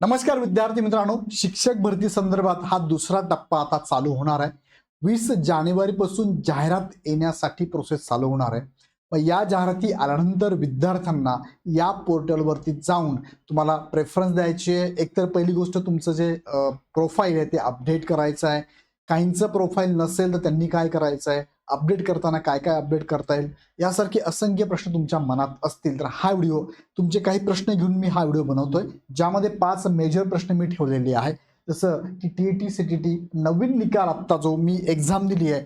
नमस्कार विद्यार्थी मित्रांनो शिक्षक भरती संदर्भात हा दुसरा टप्पा आता चालू होणार आहे. वीस जानेवारी पासून जाहिरात येण्यासाठी प्रोसेस चालू होणार आहे. मग या जाहिराती आल्यानंतर विद्यार्थ्यांना या पोर्टलवरती जाऊन तुम्हाला प्रेफरन्स द्यायची आहे. एकतर पहिली गोष्ट तुमचं जे प्रोफाईल आहे ते अपडेट करायचं आहे. काहींचं प्रोफाईल नसेल तर त्यांनी काय करायचं आहे? अपडेट करताना काय काय अपडेट करता येईल यासारखे असंख्य प्रश्न तुमच्या मनात असतील. तर हा व्हिडिओ तुमचे काही प्रश्न घेऊन मी हा व्हिडिओ बनवतोय ज्यामध्ये पाच मेजर प्रश्न मी ठेवलेले आहे जसं की T E T C T T नवीन निकाल आत्ता जो मी एक्झाम दिली आहे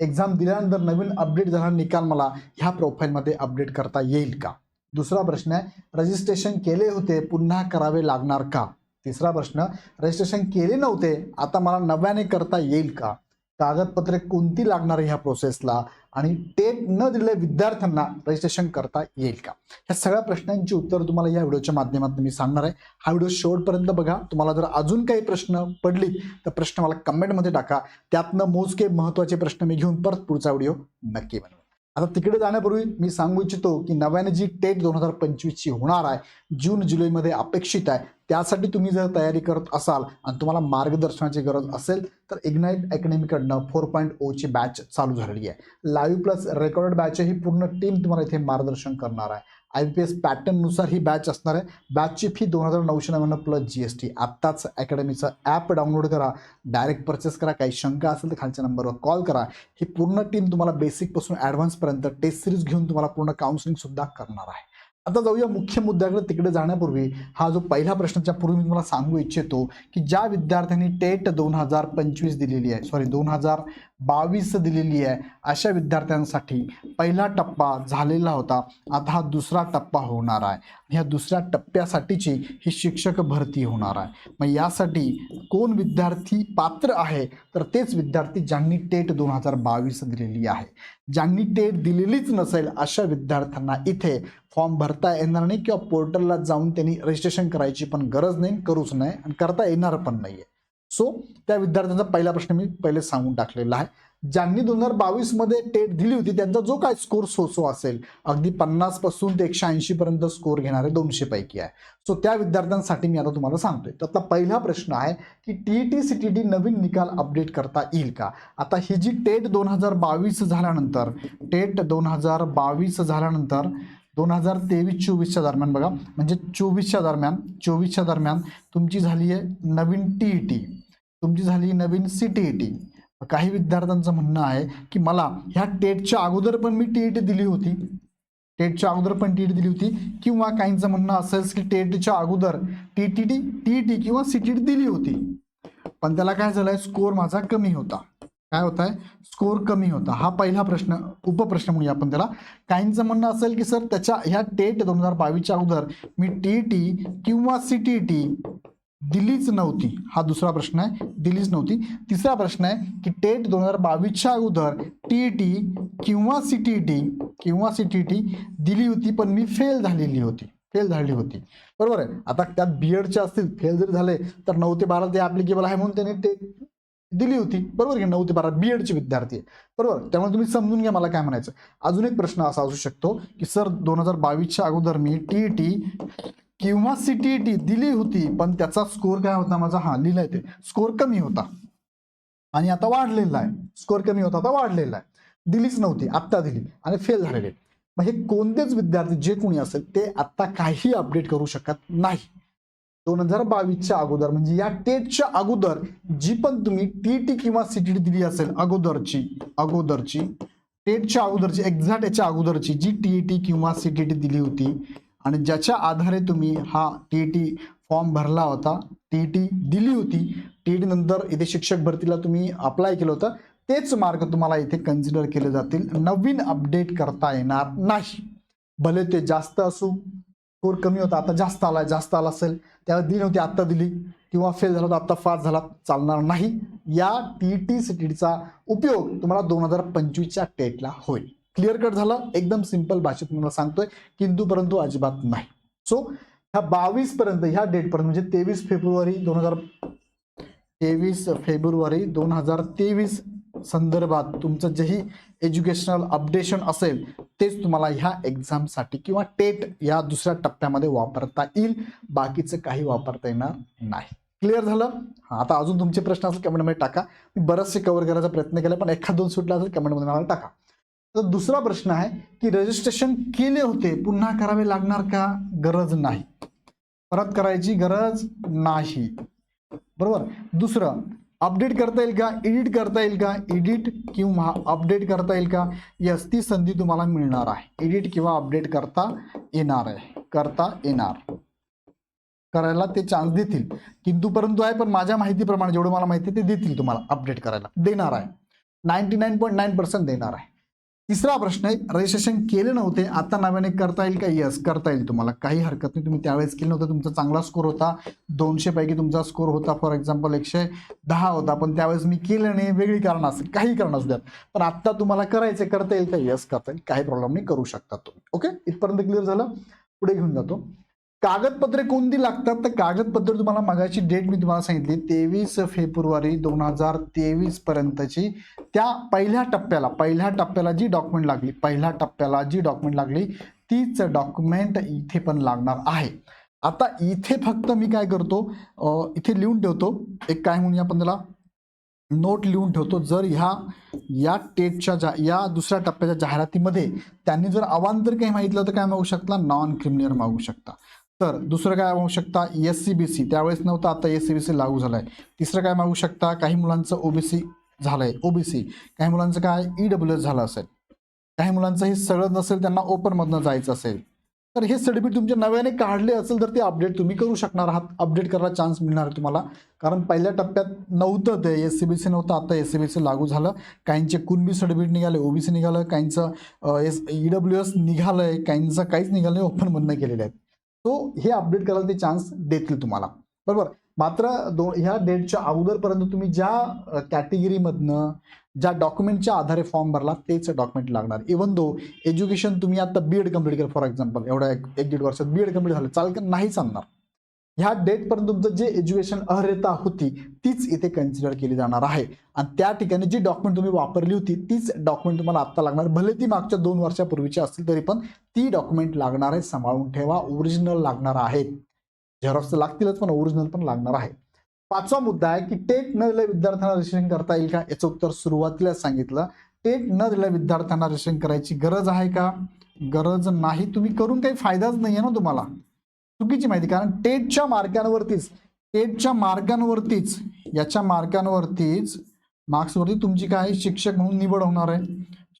एक्झाम दिल्यानंतर नवीन अपडेट झाला निकाल मला ह्या प्रोफाईलमध्ये अपडेट करता येईल का? दुसरा प्रश्न आहे रजिस्ट्रेशन केले होते पुन्हा करावे लागणार का? तिसरा प्रश्न रजिस्ट्रेशन केले नव्हते आता मला नव्याने करता येईल का? कागदपत्रे कोणती लागणार ह्या प्रोसेसला आणि टेट न दिलेल्या विद्यार्थ्यांना रजिस्ट्रेशन करता येईल का? ह्या सगळ्या प्रश्नांची उत्तर तुम्हाला या व्हिडिओच्या माध्यमातून मी सांगणार आहे. हा व्हिडिओ शेवटपर्यंत बघा. तुम्हाला जर अजून काही प्रश्न पडलीत तर प्रश्न मला कमेंटमध्ये टाका. त्यातनं मोजके महत्त्वाचे प्रश्न मी घेऊन परत पुढचा व्हिडिओ नक्की बनवा आता तिकडे जाण्यापूर्वी मी सांगू इच्छितो की नव्याने जी टेट दोन हजार पंचवीसची होणार आहे जून जुलैमध्ये अपेक्षित आहे त्यासाठी तुम्ही जर तयारी करत असाल आणि तुम्हाला मार्गदर्शनाची गरज असेल तर इग्नाईट अकॅडमीकडनं फोर पॉईंट ओची बॅच चालू झालेली आहे. लाईव्ह प्लस रेकॉर्डेड बॅच ही पूर्ण टीम तुम्हाला इथे मार्गदर्शन करणार आहे. आय पी एस पॅटर्ननुसार ही बॅच असणार आहे. बॅचची फी दोन हजार नऊशे नव्याण्णव प्लस जी एस टी आत्ताच अकॅडमीचं ॲप डाउनलोड करा. डायरेक्ट परचेस करा. काही शंका असेल तर खालच्या नंबरवर कॉल करा. ही पूर्ण टीम तुम्हाला बेसिकपासून ॲडव्हान्सपर्यंत टेस्ट सिरीज घेऊन तुम्हाला पूर्ण काउन्सिलिंगसुद्धा करणार आहे. आता जाऊया मुख्य मुद्द्याकडे. तिकडे जाण्यापूर्वी हा जो पहिला प्रश्नाच्या पूर्वी मी तुम्हाला सांगू इच्छितो की ज्या विद्यार्थ्यांनी टेट दोन हजार पंचवीस दिलेली आहे सॉरी दोन हजार बावीस दिलेली आहे अशा विद्यार्थ्यांसाठी पहिला टप्पा झालेला होता. आता हा दुसरा टप्पा होणार आहे. ह्या दुसऱ्या टप्प्यासाठीची ही शिक्षक भरती होणार आहे. मग यासाठी कोण विद्यार्थी पात्र आहे? तर तेच विद्यार्थी ज्यांनी टेट दोन हजार बावीस दिलेली आहे. ज्यांनी टेट दिलेलीच नसेल अशा विद्यार्थ्यांना इथे फॉर्म भरता येणार नाही किंवा पोर्टलला जाऊन त्यांनी रजिस्ट्रेशन करायची पण गरज नाही करूच नाही आणि करता येणार पण नाही आहे सो त्या विद्यार्थ्यांचा पहिला प्रश्न मी पहिले सांगून टाकलेला आहे. ज्यांनी दोन हजार बावीसमध्ये टेट दिली होती त्यांचा जो काय स्कोर सो सो असेल अगदी पन्नासपासून ते एकशे ऐंशी पर्यंत स्कोर घेणारे दोनशे पैकी आहे. सो त्या विद्यार्थ्यांसाठी मी आता तुम्हाला सांगतोय. त्यातला पहिला प्रश्न आहे की T T C T T नवीन निकाल अपडेट करता येईल का? आता ही जी टेट दोन हजार बावीस झाल्यानंतर टेट दोन हजार बावीस झाल्यानंतर दोन हजार तेवीस चोवीसच्या दरम्यान बघा म्हणजे चोवीसच्या दरम्यान चोवीसच्या दरम्यान तुमची झाली आहे नवीन टी ई टी तुमची झाली नवीन सी टी ई टी काही विद्यार्थ्यांचं म्हणणं आहे की मला ह्या टेटच्या अगोदर पण मी टी ई टी दिली होती. टेटच्या अगोदर पण टी टी दिली होती. किंवा काहींचं म्हणणं असेल की टेटच्या अगोदर T T T T T किंवा सी टी टी दिली होती. पण त्याला काय झालंय? स्कोर माझा कमी होता. काय होत आहे स्कोर कमी होता. हा पहिला प्रश्न उपप्रश्न म्हणूया आपण त्याला. काहींचं म्हणणं असेल की सर त्याच्या ह्या टेट दोन हजार बावीसच्या अगोदर मी टी टी किंवा सी टी टी दिलीच नव्हती. हा दुसरा प्रश्न आहे. दिलीच नव्हती. तिसरा प्रश्न आहे की टेट दोन हजार बावीसच्या अगोदर टी टी किंवा सी टी टी किंवा सी टी टी दिली होती पण मी फेल झालेली होती. फेल झालेली होती. बरोबर आहे? आता त्यात बी एडचे असतील फेल जरी झाले तर नऊ ते बारा ते ॲप्लिकेबल आहे म्हणून त्यांनी टेट दिली होती. बरोबर की नऊ ते बारा बी एडचे विद्यार्थी आहे बरोबर? त्यामुळे तुम्ही समजून घ्या मला काय म्हणायचं. अजून एक प्रश्न असा असू शकतो की सर दोन हजार बावीसच्या अगोदर मी टी टी किंवा सी टी टी दिली होती पण त्याचा स्कोर काय होता माझा? हा लिहिलाय ते. स्कोर कमी होता. आणि आता वाढलेला आहे. स्कोअर कमी होता आता वाढलेला आहे. दिलीच नव्हती आत्ता दिली. आणि फेल झालेले. मग हे कोणतेच विद्यार्थी जे कोणी असेल ते आत्ता काही अपडेट करू शकत नाही. दोन हजार बावीसच्या अगोदर म्हणजे या टेटच्या अगोदर जी पण तुम्ही टी टी किंवा सीटीटी दिली असेल अगोदरची अगोदरची टेटच्या अगोदरची एक्झॅक्ट याच्या अगोदरची जी टी टी किंवा सीटीटी दिली होती आणि ज्याच्या आधारे तुम्ही हा टी टी फॉर्म भरला होता टी टी दिली होती टी टी नंतर इथे शिक्षक भरतीला तुम्ही अप्लाय केलं होतं तेच मार्ग तुम्हाला इथे कन्सिडर केले जातील. नवीन अपडेट करता येणार नाही. भले ते जास्त असू स्कोर कमी होता आता जास्त आला जास्त आला असेल त्यावेळी दिली नव्हती आत्ता दिली. किंवा फेल झाला तर आत्ता पास झाला चालणार नाही. या टी टी सी टीचा उपयोग तुम्हाला दोन हजार पंचवीसच्या टेटला होईल. क्लिअर कट झालं. एकदम सिंपल भाषेत तुम्हाला सांगतोय किंतु परंतु अजिबात नाही. सो ह्या बावीस पर्यंत ह्या डेट पर्यंत म्हणजे तेवीस फेब्रुवारी दोन हजार तेवीस फेब्रुवारी दोन हजार तेवीस संदर्भात तुमचं जेही एज्युकेशनल अपडेशन असेल तेच तुम्हाला ह्या एक्झामसाठी किंवा टेट या दुसऱ्या टप्प्यामध्ये वापरता येईल. बाकीचं काही वापरता येणार नाही. क्लिअर झालं? हा आता अजून तुमचे प्रश्न असेल कमेंटमध्ये टाका. मी बरेचसे कव्हर करायचा प्रयत्न केला पण एखाद दोन सुटला असेल कमेंटमध्ये मला टाका. तर दुसरा प्रश्न आहे की रजिस्ट्रेशन केले होते पुन्हा करावे लागणार का? गरज नाही. परत करायची गरज नाही. बरोबर? दुसरं अपडेट करता येईल का? एडिट करता येईल का? एडिट किंवा अपडेट करता येईल का? यस ती संधी तुम्हाला मिळणार आहे. एडिट किंवा अपडेट करता येणार आहे. करता येणार. करायला ते चान्स देतील. किंतु परंतु आहे पण माझ्या माहितीप्रमाणे जेवढं मला माहिती आहे ते देतील तुम्हाला अपडेट करायला. देणार आहे. Ninety nine point nine percent देणार आहे. तिसरा प्रश्न आहे रजिस्ट्रेशन केले नव्हते आता नव्याने करता येईल का? यस करता येईल तुम्हाला. काही हरकत नाही तुम्ही त्यावेळेस केलं नव्हतं तुमचा चांगला स्कोर होता. दोनशे पैकी तुमचा स्कोर होता फॉर एक्झाम्पल एकशे दहा होता. पण त्यावेळेस मी केलं नाही वेगळी कारण असेल काही कारण असू द्यात. पण आत्ता तुम्हाला करायचं करता येईल का? यस करता येईल. काही प्रॉब्लेम नाही करू शकता तुम्ही. ओके इथपर्यंत क्लिअर झालं? पुढे घेऊन जातो. कागदपत्रे कोणती लागतात? तर कागदपत्र तुम्हाला मागाची डेट मी तुम्हाला सांगितली तेवीस फेब्रुवारी दोन हजार तेवीस पर्यंतची. त्या पहिल्या टप्प्याला पहिल्या टप्प्याला जी डॉक्युमेंट लागली पहिल्या टप्प्याला जी डॉक्युमेंट लागली तीच डॉक्युमेंट इथे पण लागणार आहे. आता इथे फक्त मी काय करतो इथे लिहून ठेवतो. एक काय म्हणूया आपण त्याला? नोट लिहून ठेवतो. जर ह्या या टेटच्या जा या दुसऱ्या टप्प्याच्या जाहिरातीमध्ये त्यांनी जर अवांतर काही मागितलं तर काय मागू शकता? नॉन क्रिमिनल मागू शकता. तर दुसरं काय मागू शकता? एस सी बी सी त्यावेळेस नव्हतं आता एस सी बी सी लागू झालं आहे तिसरं काय मागू शकता? काही मुलांचं ओबीसी झालं आहे ओबीसी काही मुलांचं काय? ई डब्ल्यू एस झालं असेल. काही मुलांचं हे सगळं नसेल त्यांना ओपनमधनं जायचं असेल. तर हे सर्टिफिकेट तुमच्या नव्याने काढले असेल तर ते अपडेट तुम्ही करू शकणार आहात. अपडेट करायला चान्स मिळणार आहे तुम्हाला. कारण पहिल्या टप्प्यात नव्हतं ते. एस सी बी सी नव्हतं आता एस सी बी सी लागू झालं. काहींचे कुणबी सर्टिफिकेट निघाले ओबीसी निघालं. काहींचं एस ई डब्ल्यू एस निघालं आहे काहींचं काहीच निघालं नाही ओपनमधनं केलेलं आहे. सो हे अपडेट करायला ते चान्स देतील तुम्हाला. बरोबर? मात्र दो ह्या डेटच्या अगोदरपर्यंत तुम्ही ज्या कॅटेगरीमधनं ज्या डॉक्युमेंटच्या आधारे फॉर्म भरला तेच डॉक्युमेंट लागणार. इवन दो एज्युकेशन तुम्ही आता बी एड कंप्लीट केलं फॉर एक्झाम्पल एवढ्या एक एक दीड वर्षात बी एड कंप्लीट झालं चालेल का नाही चालणार ह्या डेटपर्यंत तुमचं जे एज्युकेशन अर्हता होती तीच इथे कन्सिडर केली जाणार आहे. आणि त्या ठिकाणी जी डॉक्युमेंट तुम्ही वापरली होती तीच डॉक्युमेंट तुम्हाला आत्ता लागणार. भले ती मागच्या दोन वर्षापूर्वीची असतील तरी पण ती डॉक्युमेंट लागणार आहे सांभाळून ठेवा. ओरिजिनल लागणार आहेत झेरॉक्स लागतीलच पण ओरिजिनल पण लागणार आहे. पाचवा मुद्दा आहे की टेट न दिल्या विद्यार्थ्यांना रजिस्ट्रेशन करता येईल का? याचं उत्तर सुरुवातीला सांगितलं. टेट न दिल्या विद्यार्थ्यांना रजिस्ट्रेशन करायची गरज आहे का? गरज नाही. तुम्ही करून काही फायदाच नाही आहे ना तुम्हाला. चुकीची माहिती कारण टेटच्या मार्कांवरतीच टेटच्या मार्कांवरतीच याच्या मार्कांवरतीच मार्क्सवरती तुमची काय शिक्षक म्हणून निवड होणार आहे.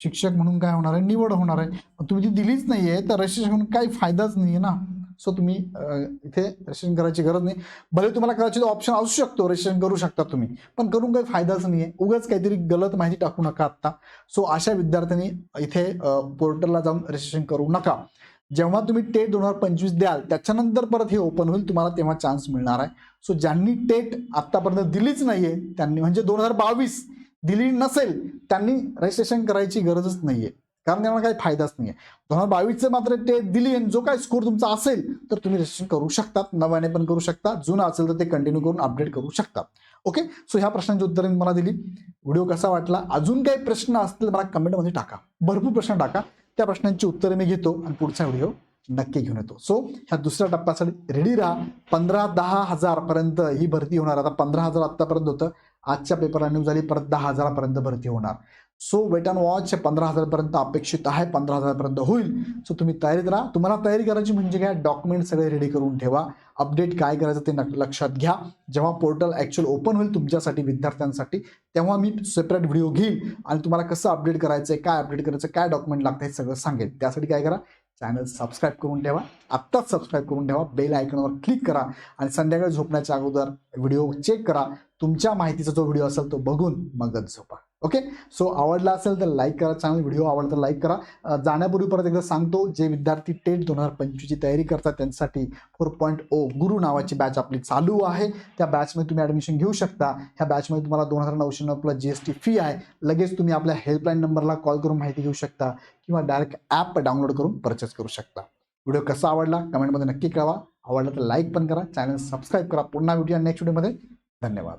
शिक्षक म्हणून काय होणार आहे? निवड होणार आहे. तुम्ही ती दिलीच नाहीये तर रजिस्ट्रेशन म्हणून काही फायदाच नाही आहे ना. सो तुम्ही इथे रजिस्ट्रेशन करायची गरज नाही. भले तुम्हाला कदाचित ऑप्शन असू शकतो रजिस्ट्रेशन करू शकता तुम्ही. पण करून काही फायदाच नाही आहे उगाच काहीतरी गलत माहिती टाकू नका आत्ता. सो अशा विद्यार्थ्यांनी इथे पोर्टलला जाऊन रजिस्ट्रेशन करू नका. जेव्हा तुम्ही टेट दोन हजार पंचवीस द्याल त्याच्यानंतर परत हे ओपन होईल तुम्हाला तेव्हा चान्स मिळणार आहे. सो ज्यांनी टेट आतापर्यंत दिलीच नाहीये त्यांनी म्हणजे दोन हजार बावीस दिली नसेल त्यांनी रजिस्ट्रेशन करायची गरजच नाहीये. कारण त्यांना काही फायदाच नाहीये. दोन हजार बावीसचं मात्र टेट दिली आणि जो काय स्कोर तुमचा असेल तर तुम्ही रजिस्ट्रेशन करू शकतात. नव्याने पण करू शकता. जुना असेल तर ते कंटिन्यू करून अपडेट करू शकता ओके सो ह्या प्रश्नांची उत्तरे मी मला दिली. व्हिडिओ कसा वाटला? अजून काही प्रश्न असतील मला कमेंटमध्ये टाका. भरपूर प्रश्न टाका. त्या प्रश्नांची उत्तरे मी घेतो आणि पुढचा व्हिडिओ नक्की घेऊन येतो. सो ह्या दुसऱ्या टप्प्यासाठी रेडी राहा. पंधरा दहा हजार पर्यंत ही भरती होणार. आता पंधरा हजार आतापर्यंत होतं. आजच्या पेपरला न्यूज झाली परत दहा हजारापर्यंत भरती होणार. सो वेट अँड वॉच पंधरा हजारपर्यंत अपेक्षित आहे. पंधरा हजारपर्यंत होईल. सो तुम्ही तयारीत राहा. तुम्हाला तयारी करायची म्हणजे काय? डॉक्युमेंट सगळे रेडी करून ठेवा. अपडेट काय करायचं ते नक- लक्षात घ्या. जेव्हा पोर्टल ॲक्च्युअल ओपन होईल तुमच्यासाठी विद्यार्थ्यांसाठी तेव्हा मी सेपरेट व्हिडिओ घेईल. आणि तुम्हाला कसं अपडेट करायचं आहे काय अपडेट करायचं काय डॉक्युमेंट लागतं हे सगळं सांगेल. त्यासाठी काय करा? चॅनल सबस्क्राईब करून ठेवा. आत्ताच सबस्क्राईब करून ठेवा. बेल आयकॉनवर क्लिक करा. आणि संध्याकाळी झोपण्याच्या अगोदर व्हिडिओ चेक करा. तुमच्या माहितीचा जो व्हिडिओ असेल तो बघून मगच झोपा. ओके सो आवडला असेल तर लाईक करा चॅनल व्हिडिओ आवडला तर लाईक करा. जाण्यापूर्वी परत एकदा सांगतो जे विद्यार्थी टेट दोन हजार पंचवीसची तयारी करतात त्यांच्यासाठी फोर पॉईंट ओ गुरु नावाची बॅच आपली चालू आहे. त्या बॅचमध्ये तुम्ही ॲडमिशन घेऊ शकता. ह्या बॅचमध्ये तुम्हाला दोन हजार नऊशे नऊ plus G S T fee आहे. लगेच तुम्ही आपल्या हेल्पलाईन नंबरला कॉल करून माहिती घेऊ शकता किंवा डायरेक्ट ॲप डाउनलोड करून परचेस करू शकता. व्हिडिओ कसा आवडला? कमेंटमध्ये नक्की कळवा. आवडला तर लाईक पण करा. चॅनल सबस्क्राईब करा. पुन्हा व्हिडिओ नेक्स्ट व्हिडिओमध्ये धन्यवाद.